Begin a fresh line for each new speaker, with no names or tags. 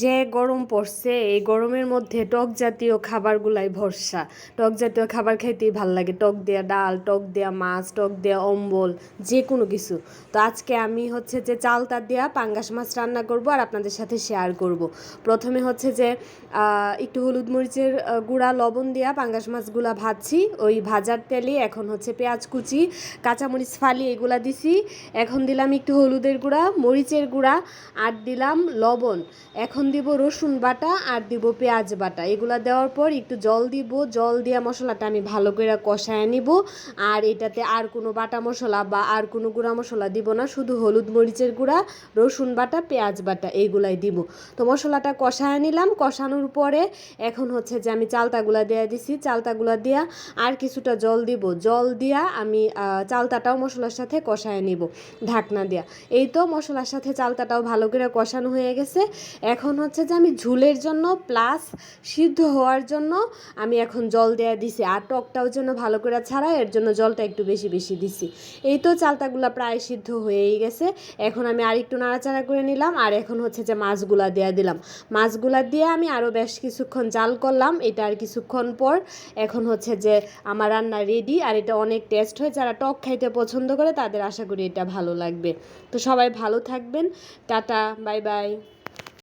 যে গরম পড়ছে, এই গরমের মধ্যে টক জাতীয় খাবারগুলাই ভরসা। টক জাতীয় খাবার খাইতেই ভালো লাগে। টক দেয়া ডাল, টক দেয়া মাছ, টক দেয়া অম্বল যে কোনো কিছু। তো আজকে আমি হচ্ছে যে চালতা দেয়া পাঙ্গাস মাছ রান্না করব আর আপনাদের সাথে শেয়ার করব। প্রথমে হচ্ছে যে একটু হলুদ মরিচের গুঁড়া, লবণ দেয়া পাঙ্গাস মাছগুলা ভাজছি। ওই ভাজার তেলে এখন হচ্ছে পেঁয়াজ কুচি, কাঁচামরিচ ফালি এগুলা দিছি। এখন দিলাম একটু হলুদের গুঁড়া, মরিচের গুঁড়া, আর দিলাম লবণ। এখন দিব রসুন বাটা আর দিব পেঁয়াজ বাটা। এগুলা দেওয়ার পর একটু জল দিব। জল দিয়া মশলাটা আমি ভালো করে কষায় নিব। আর এটাতে আর কোনো বাটা মশলা বা আর কোনো গুঁড়া মশলা দিব না। শুধু হলুদ মরিচের গুঁড়া, রসুন বাটা, পেঁয়াজ বাটা এইগুলাই দিব। তো মশলাটা কষায় নিলাম। কষানোর পরে এখন হচ্ছে যে আমি চালতাগুলা দেয়া দিছি। চালতাগুলা দিয়া আর কিছুটা জল দিব। জল দিয়া আমি চালতাটাও মশলার সাথে কষায় নিব ঢাকনা দিয়া। এই তো মশলার সাথে চালতাটাও ভালো করে কষানো হয়ে গেছে। এখন হচ্ছে যে আমি ঝুলের জন্য প্লাস সিদ্ধ হওয়ার জন্য আমি এখন জল দেয়া দিছি। আর টকটাও যেন ভালো করে ছাড়া এর জন্য জলটা একটু বেশি বেশি দিছি। এই তো চালতাগুলা প্রায় সিদ্ধ হয়েই গেছে। এখন আমি আর একটু নাড়াচাড়া করে নিলাম আর এখন হচ্ছে যে মাছগুলা দেয়া দিলাম। মাছগুলা দিয়ে আমি আরও বেশ কিছুক্ষণ জাল করলাম, এটা আর কিছুক্ষণ পর এখন হচ্ছে যে আমার রান্না রেডি আর এটা অনেক টেস্ট হয়। যারা টক খাইতে পছন্দ করে তাদের আশা করি এটা ভালো লাগবে। তো সবাই ভালো থাকবেন। Tata bye bye